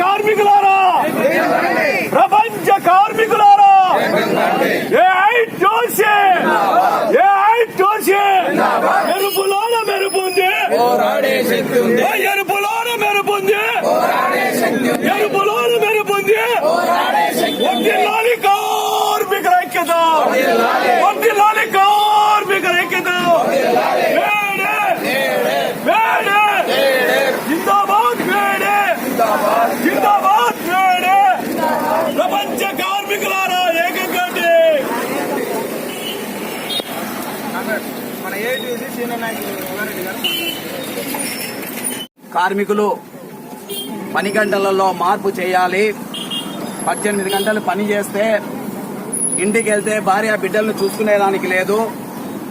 కార్మికులారా! ప్రపంచ కార్మికులారా! A I టోసి ఏ ఐ టోసి మెరుపులోన మెరుపుంది. ఎరుపులోన మెరుపుంది. ఎరుపులోన మెరుపుంది. కార్మికుల ఐక్యత. కార్మికులు పని గంటలలో మార్పు చేయాలి. పద్దెనిమిది గంటలు పని చేస్తే ఇంటికి వెళ్తే భార్య బిడ్డలను చూసుకునేదానికి లేదు.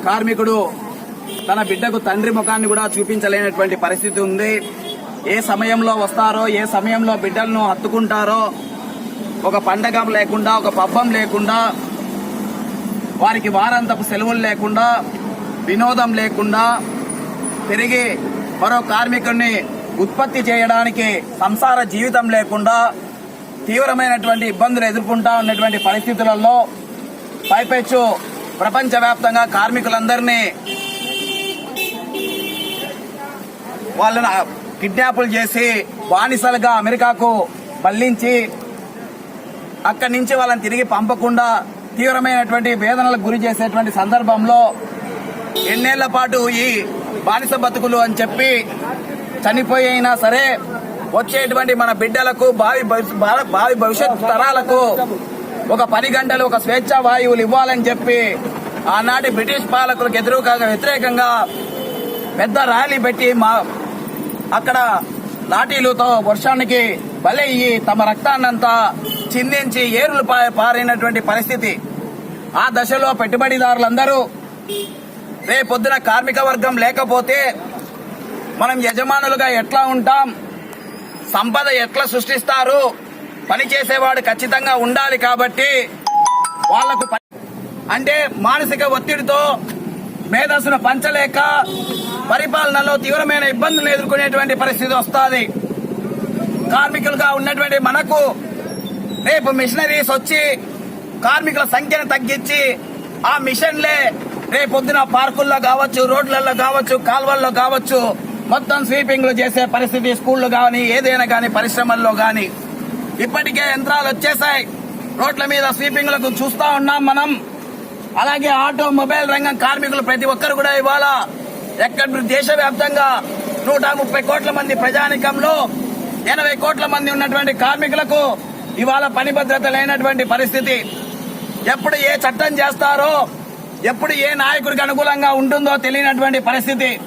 కార్మికుడు తన బిడ్డకు తండ్రి ముఖాన్ని కూడా చూపించలేనటువంటి పరిస్థితి ఉంది. ఏ సమయంలో వస్తారో ఏ సమయంలో బిడ్డలను హత్తుకుంటారో ఒక పండగ లేకుండా ఒక పబ్బం లేకుండా వారికి వారాంతపు సెలవులు లేకుండా వినోదం లేకుండా తిరిగి మరో కార్మికుడిని ఉత్పత్తి చేయడానికి సంసార జీవితం లేకుండా తీవ్రమైనటువంటి ఇబ్బందులు ఎదుర్కొంటా ఉన్నటువంటి పరిస్థితులలో పైపెచ్చు ప్రపంచవ్యాప్తంగా కార్మికులందరినీ వాళ్ళని కిడ్నాపులు చేసి బానిసలుగా అమెరికాకు మళ్ళించి అక్కడి నుంచి వాళ్ళని తిరిగి పంపకుండా తీవ్రమైనటువంటి వేదనలకు గురి చేసేటువంటి సందర్భంలో ఎన్నేళ్ళ పాటు ఈ బానిస బతుకులు అని చెప్పి చనిపోయినా సరే వచ్చేటువంటి మన బిడ్డలకు భావి భావి భవిష్యత్ తరాలకు ఒక పది గంటలు ఒక స్వేచ్ఛ వాయువులు ఇవ్వాలని చెప్పి ఆనాటి బ్రిటిష్ పాలకులకు ఎదురుగా వ్యతిరేకంగా పెద్ద ర్యాలీ పెట్టి మా అక్కడ లాఠీలతో వర్షానికి బలయ్యి తమ రక్తాన్నంతా చిందించి ఏరులు పా- పారినటువంటి పరిస్థితి. ఆ దశలో పెట్టుబడిదారులందరూ రేపొద్దున కార్మిక వర్గం లేకపోతే మనం యజమానులుగా ఎట్లా ఉంటాం? సంపద ఎట్లా సృష్టిస్తారు? పని చేసేవాడు ఖచ్చితంగా ఉండాలి కాబట్టి వాళ్ళకు అంటే మానసిక ఒత్తిడితో మేధస్సును పంచలేక పరిపాలనలో తీవ్రమైన ఇబ్బందులు ఎదుర్కొనేటువంటి పరిస్థితి వస్తుంది. కార్మికులుగా ఉన్నటువంటి మనకు రేపు మిషనరీస్ వచ్చి కార్మికుల సంఖ్యను తగ్గించి ఆ మిషన్లే రేపొద్దున పార్కుల్లో కావచ్చు రోడ్లలో కావచ్చు కాల్వల్లో కావచ్చు మొత్తం స్వీపింగ్లు చేసే పరిస్థితి స్కూళ్ళు కానీ ఏదైనా కానీ పరిశ్రమల్లో కానీ ఇప్పటికే యంత్రాలు వచ్చేసాయి. రోడ్ల మీద స్వీపింగ్లకు చూస్తా ఉన్నాం మనం. అలాగే ఆటోమొబైల్ రంగం కార్మికులు ప్రతి ఒక్కరు కూడా ఇవాళ ఎక్కడ దేశవ్యాప్తంగా నూట ముప్పై కోట్ల మంది ప్రజానికంలో ఎనభై కోట్ల మంది ఉన్నటువంటి కార్మికులకు ఇవాళ పని భద్రత లేనటువంటి పరిస్థితి. ఎప్పుడు ఏ చట్టం చేస్తారో ఎప్పుడు ఏ నాయకుడికి అనుకూలంగా ఉంటుందో తెలియనటువంటి పరిస్థితి.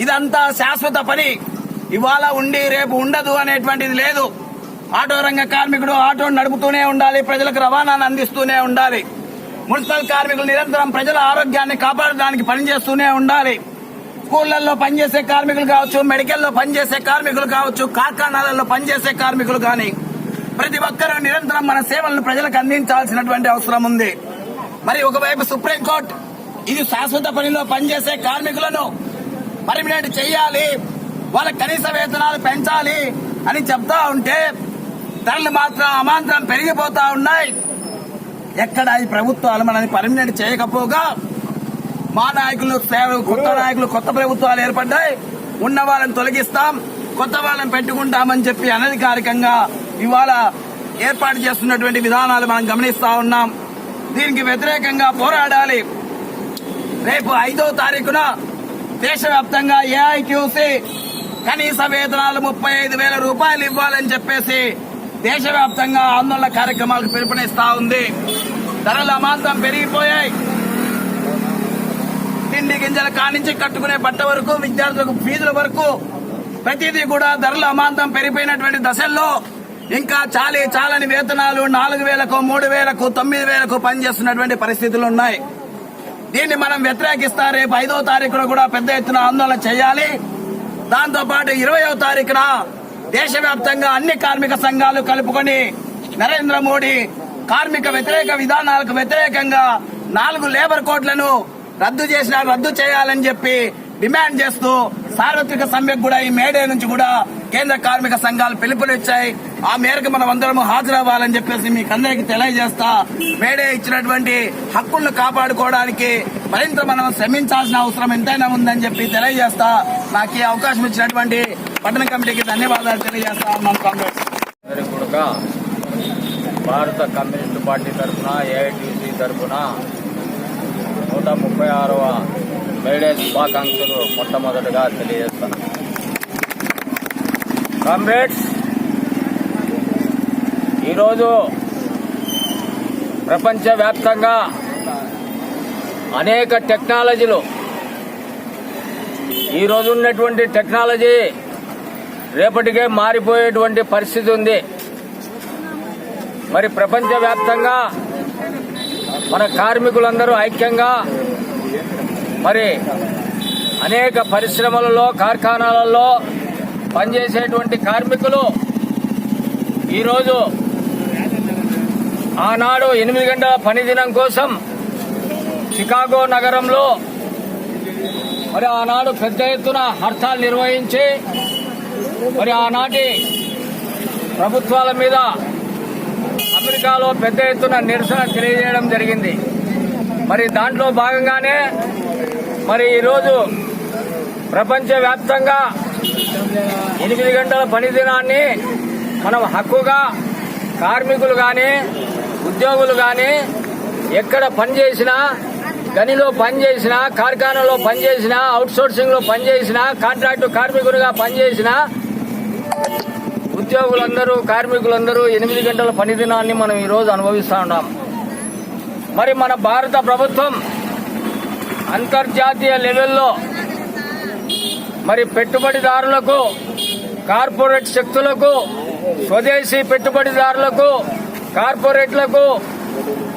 ఇదంతా శాశ్వత పని. ఇవాళ ఉండి రేపు ఉండదు అనేటువంటిది లేదు. ఆటో రంగ కార్మికుడు ఆటో నడుపుతూనే ఉండాలి ప్రజలకు రవాణాను అందిస్తూనే ఉండాలి. మున్సిపల్ కార్మికులు నిరంతరం ప్రజల ఆరోగ్యాన్ని కాపాడడానికి పనిచేస్తూనే ఉండాలి. స్కూళ్ళలో పనిచేసే కార్మికులు కావచ్చు మెడికల్లో పనిచేసే కార్మికులు కావచ్చు కార్ఖానాలలో పనిచేసే కార్మికులు కానీ ప్రతి ఒక్కరూ నిరంతరం మన సేవలను ప్రజలకు అందించాల్సినటువంటి అవసరం ఉంది. మరి ఒకవైపు సుప్రీంకోర్టు ఇది శాశ్వత పనిలో పనిచేసే కార్మికులను పర్మినెంట్ చేయాలి. వాళ్ళ కనీస వేతనాలు పెంచాలి అని చెప్తా ఉంటే ధరలు మాత్రం అమాంతరం పెరిగిపోతా ఉన్నాయి. ఎక్కడ ఈ ప్రభుత్వాలు మనల్ని పర్మినెంట్ చేయకపోగా మా నాయకులు కొత్త నాయకులు కొత్త ప్రభుత్వాలు ఏర్పడ్డాయి. ఉన్న వాళ్ళని తొలగిస్తాం కొత్త వాళ్ళని పెట్టుకుంటామని చెప్పి అనధికారికంగా ఇవాళ ఏర్పాటు చేస్తున్నటువంటి విధానాలు మనం గమనిస్తా ఉన్నాం. దీనికి వ్యతిరేకంగా పోరాడాలి. రేపు ఐదో తారీఖున దేశవ్యాప్తంగా ఏఐక్యూసీ కనీస వేతనాలు ముప్పై ఐదు వేల రూపాయలు ఇవ్వాలని చెప్పేసి దేశవ్యాప్తంగా ఆందోళన కార్యక్రమాలకు పిలుపునిస్తా ఉంది. ధరలు అమాంతం పెరిగిపోయాయి. తిండి గింజల కానించి కట్టుకునే బట్ట వరకు విద్యార్థులకు ఫీజుల వరకు ప్రతిదీ కూడా ధరలు అమాంతం పెరిగిపోయినటువంటి దశల్లో ఇంకా చాలీ చాలని వేతనాలు నాలుగు వేలకు మూడు వేలకు తొమ్మిది వేలకు పనిచేస్తున్నటువంటి పరిస్థితులు ఉన్నాయి. దీన్ని మనం వ్యతిరేకిస్తా రేపు ఐదో తారీఖున కూడా పెద్ద ఎత్తున ఆందోళన చేయాలి. దాంతో పాటు ఇరవయో తారీఖున దేశవ్యాప్తంగా అన్ని కార్మిక సంఘాలు కలుపుకొని నరేంద్ర మోడీ కార్మిక వ్యతిరేక విధానాలకు వ్యతిరేకంగా నాలుగు లేబర్ కోడ్లను రద్దు చేసిన రద్దు చేయాలని చెప్పి డిమాండ్ చేస్తూ సార్వత్రిక సమ్మెకు కూడా ఈ మేడే నుంచి కూడా కేంద్ర కార్మిక సంఘాలు పిలుపునిచ్చాయి. ఆ మేరకు మనం అందరం హాజరవ్వాలని చెప్పేసి మీకు అందరికీ తెలియజేస్తా మేడే ఇచ్చినటువంటి హక్కులను కాపాడుకోవడానికి మరింత మనం శ్రమించాల్సిన అవసరం ఎంతైనా ఉందని చెప్పి తెలియజేస్తా. నాకు ఈ అవకాశం ఇచ్చినటువంటి పట్టణ కమిటీకి ధన్యవాదాలు తెలియజేస్తా. ఉన్నాను కాంగ్రెస్ భారత కమ్యూనిస్ట్ పార్టీ తరఫున ఏఐటీసీ తరఫున నూట ముప్పై ఆరవ మేడే శుభాకాంక్షలు మొట్టమొదటిగా తెలియజేస్తాను. కామ్రేడ్స్ ఈరోజు ప్రపంచవ్యాప్తంగా అనేక టెక్నాలజీలు ఈరోజు ఉన్నటువంటి టెక్నాలజీ రేపటికే మారిపోయేటువంటి పరిస్థితి ఉంది. మరి ప్రపంచవ్యాప్తంగా మన కార్మికులందరూ ఐక్యంగా మరి అనేక పరిశ్రమలలో కార్ఖానాలలో పనిచేసేటువంటి కార్మికులు ఈరోజు ఆనాడు ఎనిమిది గంటల పని దినం కోసం చికాగో నగరంలో మరి ఆనాడు పెద్ద ఎత్తున హర్తాలు నిర్వహించి మరి ఆనాటి ప్రభుత్వాల మీద అమెరికాలో పెద్ద ఎత్తున నిరసన తెలియజేయడం జరిగింది. మరి దాంట్లో భాగంగానే మరి ఈరోజు ప్రపంచవ్యాప్తంగా ఎనిమిది గంటల పని దినాన్ని మనం హక్కుగా కార్మికులు కానీ ఉద్యోగులు కానీ ఎక్కడ పని చేసినా గనిలో పనిచేసినా కార్ఖానాలో పనిచేసినా అవుట్సోర్సింగ్లో పనిచేసినా కాంట్రాక్టు కార్మికులుగా పనిచేసినా ఉద్యోగులందరూ కార్మికులందరూ ఎనిమిది గంటల పని దినాన్ని మనం ఈరోజు అనుభవిస్తూ ఉన్నాం. మరి మన భారత ప్రభుత్వం అంతర్జాతీయ లెవెల్లో మరి పెట్టుబడిదారులకు కార్పొరేట్ శక్తులకు స్వదేశీ పెట్టుబడిదారులకు కార్పొరేట్లకు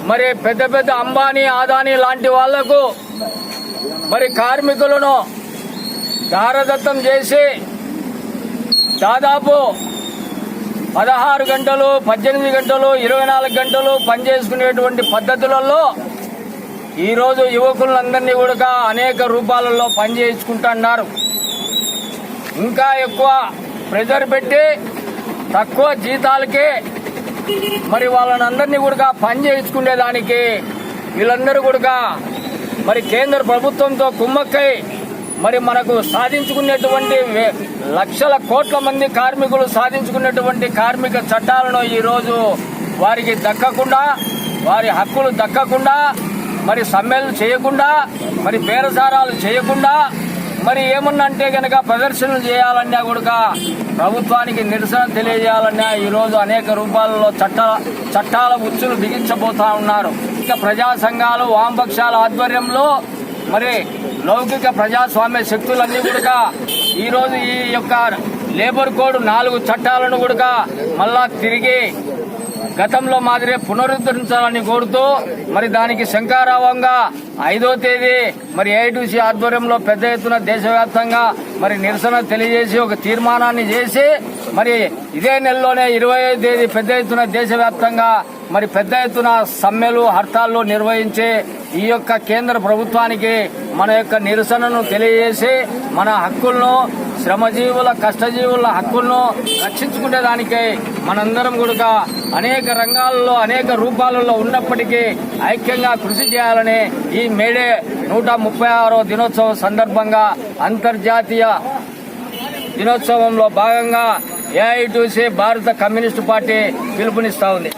మరి పెద్ద పెద్ద అంబానీ ఆదానీ లాంటి వాళ్ళకు మరి కార్మికులను దారదత్తం చేసి దాదాపు పదహారు గంటలు పద్దెనిమిది గంటలు ఇరవై నాలుగు గంటలు పనిచేసుకునేటువంటి పద్ధతులలో ఈరోజు యువకులందరినీ కూడా అనేక రూపాలలో పనిచేయించుకుంటున్నారు ఇంకా ఎక్కువ ప్రెజర్ పెట్టి తక్కువ జీతాలకే మరి వాళ్ళని అందరినీ కూడా పని చేయించుకునేదానికి వీళ్ళందరూ కూడా మరి కేంద్ర ప్రభుత్వంతో కుమ్మక్కై మరి మనకు సాధించుకునేటువంటి లక్షల కోట్ల మంది కార్మికులు సాధించుకున్నటువంటి కార్మిక చట్టాలను ఈరోజు వారికి దక్కకుండా వారి హక్కులు దక్కకుండా మరి సమ్మెలు చేయకుండా మరి బేరసారాలు చేయకుండా మరి ఏమున్నంటే అంటే ప్రదర్శనలు చేయాలన్నా కూడా ప్రభుత్వానికి నిరసన తెలియజేయాలన్నా ఈ రోజు అనేక రూపాలలో చట్ట చట్టాల ఉచ్చులు బిగించబోతా ఉన్నారు. ఇక ప్రజా సంఘాలు వామపక్షాల ఆధ్వర్యంలో మరి లౌకిక ప్రజాస్వామ్య శక్తులన్నీ కూడా ఈరోజు ఈ యొక్క లేబర్ కోడ్ నాలుగు చట్టాలను కూడా మళ్ళా తిరిగి గతంలో మాదిరే పునరుద్ధరించాలని కోరుతూ మరి దానికి శంకారావంగా ఐదో తేదీ మరి ఏఐటీసీ ఆధ్వర్యంలో పెద్ద ఎత్తున దేశవ్యాప్తంగా మరి నిరసన తెలియజేసి ఒక తీర్మానాన్ని చేసి మరి ఇదే నెలలోనే ఇరవై తేదీ పెద్ద ఎత్తున దేశవ్యాప్తంగా మరి పెద్ద ఎత్తున సమ్మెలు హర్తాళ్ళు నిర్వహించే ఈ యొక్క కేంద్ర ప్రభుత్వానికి మన యొక్క నిరసనను తెలియజేసి మన హక్కులను శ్రమజీవుల కష్టజీవుల హక్కులను రక్షించుకునే దానికై మనందరం కూడా అనేక రంగాలలో అనేక రూపాలలో ఉన్నప్పటికీ ఐక్యంగా కృషి చేయాలని ఈ మేడే నూట ముప్పై ఆరో దినోత్సవం సందర్భంగా అంతర్జాతీయ దినోత్సవంలో భాగంగా ఏఐటీసీ భారత కమ్యూనిస్టు పార్టీ పిలుపునిస్తా ఉంది.